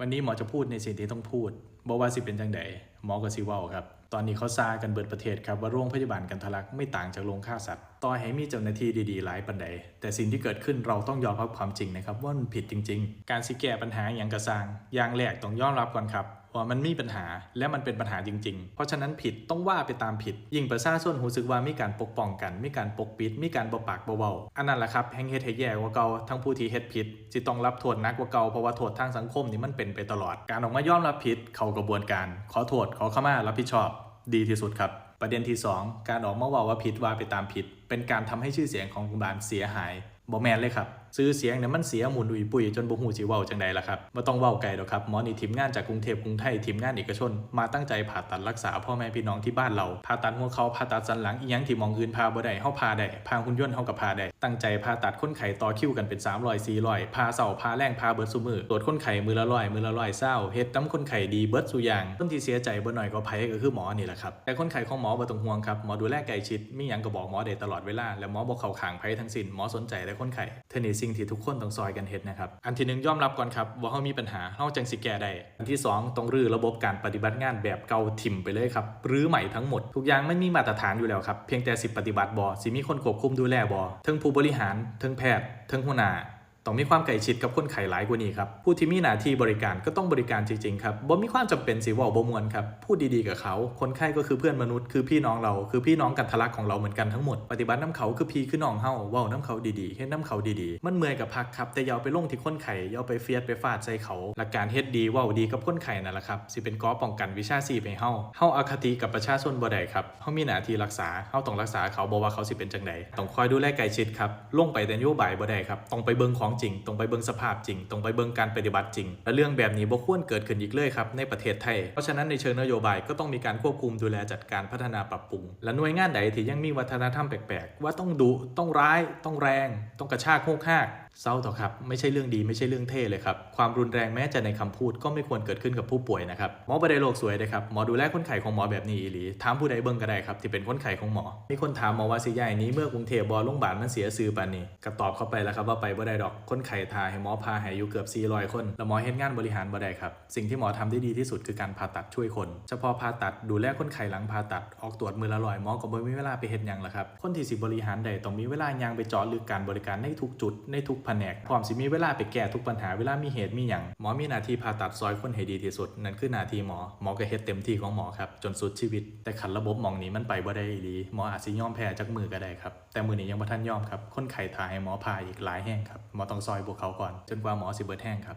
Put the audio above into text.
วันนี้หมอจะพูดในสิ่งที่ต้องพูดบอกว่าสิเป็นจังไดหมอก็สิว่าครับ ตอนนี้เขาซากันเบิดประเทศครับว่าโรงพยาบาลกันทะลักไม่ต่างจากโรงฆ่าสัตว์ต่อให้มีเจ้าหน้าที่ดีๆ หลายปันใด แต่สิ่งที่เกิดขึ้นเราต้องยอมรับความจริงนะครับว่ามันผิดจริง ๆ การสิแก้ปัญหาอย่างกระซางอย่างแรกต้องยอมรับก่อนครับ ว่ามันมีปัญหาและมันเป็นปัญหาจริง ๆ เพราะฉะนั้นผิดต้องว่าไปตามผิด ยิ่งประชาชนรู้สึกว่ามีการปกป้องกัน มีการปกปิด มีการบ่ปากเว้าอันนั้นแหละครับแห่งเฮ็ดให้แย่กว่าเก่าทั้งผู้ที่เฮ็ดผิดสิต้องรับโทษนักกว่าเก่าเพราะว่าโทษทางสังคมนี่มันเป็นไปตลอด การออกมายอมรับผิดเข้ากระบวนการ ขอโทษขอขมารับผิดชอบ ดีที่สุดครับประเด็นที่ 2 การออกมาว่าว่าผิดว่าไปตามผิด เป็นการทำให้ชื่อเสียงของโรงพยาบาลเสียหาย บ่แมนเลยครับซื้อเสียงเนี่ยมันเสียหมุนอุยปุยจนบ่ฮู้สิเว้าจังใดล่ะครับบ่ต้องเว้าไกลดอกครับหมอนี่ทีมงานจากกรุงเทพกรุงไทยทีมงานเอกชน มาตั้งใจผ่าตัดรักษาพ่อแม่พี่น้องที่บ้านเราผ่าตัดหัวเขาผ่าตัดสันหลังอีหยังที่มองอื่นพาบ่ได้เฮาพาได้พาหุ่นยนต์เฮาก็พาได้ตั้งใจผ่าตัดคนไข้ต่อคิวกันเป็น300 400พาเสาพาแรงพาเบิดซุมือตรวจคนไข้มือละร้อยมือละร้อยเศร้าเฮ็ดน้ำคนไข้ดีเบิดซุอย่างคนที่เสียใจบ่น้อยก็ไผก็คือหมอนี่แหละครับแต่คนไข้ของหมอบ่ต้องห่วงครับหมอดูแลใกล้ชิดมีหยังก็บอกหมอได้ตลอดเวลาและหมอบ่เข้าข้างไผทั้งสิ้นหมอสนใจแต่คนไข้เทนี่สิ่งที่ทุกคนต้องซอยกันเฮ็ดนะครับ อันที่หนึ่งยอมรับก่อนครับว่าเฮามีปัญหาเฮาจังสิแก้ได้ อันที่สองต้องรื้อระบบการปฏิบัติงานแบบเก่าถิ่มไปเลยครับรื้อใหม่ทั้งหมด ทุกอย่างไม่มีมาตรฐานอยู่แล้วครับเพียงแต่สิปฏิบัติบ่สิมีคนควบคุมดูแลบ่ทั้งผู้บริหารทั้งแพทย์ทั้งหัวหน้า ต้องมีความใกล้ชิดกับคนไข้หลายกว่านี้ครับผู้ที่มีหน้าที่บริการก็ต้องบริการจริงๆครับบ่มีความจำเป็นสิว่าบ่มวนครับพูดดีๆกับเขาคนไข้ก็คือเพื่อนมนุษย์คือพี่น้องเราคือพี่น้องกันทะลักของเราเหมือนกันทั้งหมดปฏิบัติน้ำเขาคือพี่คือน้องเฮาเว้าน้ำเขาดีๆเฮ็ดน้ำเขาดีๆ มันเมื่อยกับพักครับแต่ยาวไปลงที่คนไข้ยาวไปเฟียดไปฟาดใส่เขาหลักการเฮ็ดดีเว้าดีกับคนไข้นั่นแหละครับสิเป็นก้อป้องกันวิชาชีพให้เฮาเฮาอาคติกับประชาชนบ่ได้ครับเฮามีหน้าที่รักษาเฮาต้องรักษาเขาบ่ว่าเขาสิเป็นจังไดต้องคอยดูแลใกล้ชิดครับลงไปแต่นโยบายบ่ได้ครับต้องไปเบิ่งของจริงต้องไปเบิ่งสภาพจริงต้องไปเบิ่งการปฏิบัติจริง และเรื่องแบบนี้บ่ควรเกิดขึ้นอีกเลยครับในประเทศไทย เพราะฉะนั้นในเชิงนโยบายก็ต้องมีการควบคุมดูแลจัดการพัฒนาปรับปรุง และหน่วยงานใดที่ยังมีวัฒนธรรมแปลกๆ ว่าต้องดุต้องร้าย ต้องแรง ต้องกระชากโคกหัก เศร้าเถอครับ ไม่ใช่เรื่องดีไม่ใช่เรื่องเท่เลยครับ ความรุนแรงแม้จะในคำพูดก็ไม่ควรเกิดขึ้นกับผู้ป่วยนะครับ หมอบไดโลกสวยเลยครับ หมอดูแลคนไข้ของหมอแบบนี้อีหลีถามผู้ใดเบิ่งก็ได้ครับ ที่เป็นคนไข้ของหมอ มีคนถามหมอว่าสิยายนี้เมื่อกรุงเทพบอโรงพยาบาลมันเสียซื้อปานนี้ก็ตอบเข้าไปแล้วครับว่าไปบ่ได้ดอกคนไข้ทาให้หมอพาให้อยู่เกือบ400คนแล้วหมอเฮ็ดงานบริหารบ่ได้ครับสิ่งที่หมอทำได้ดีที่สุดคือการผ่าตัดช่วยคนเฉพาะผ่าตัดดูแลคนไข้หลังผ่าตัดออกตรวจมือละร้อยหมอก็บ่มีเวลาไปเฮ็ดหยังล่ะครับคนที่สิบริหารได้ต้องมีเวลายางไปเจาะลึกการบริการในทุกจุดในทุกผนกพร้อมสิมีเวลาไปแก้ทุกปัญหาเวลามีเหตุมีอย่างหมอมีหน้าที่ผ่าตัดซอยคนให้ดีที่สุด นั่นคือหน้าที่หมอหมอก็เฮ็ดเต็มที่ของหมอครับจนสุดชีวิต แต่ขันระบบมองนี้มันไปบ่ได้ดีหลีหมออาจสิยอมแพ้จากมือก็ได้ครับแต่มือนี้ยังบ่ทันยอมครับคนไข้ทาให้หมอผ่าอีกหลายแห้งครับหมอต้องซอยพวกเขาก่อน จนกว่าหมอสิเบิดแห้งครับ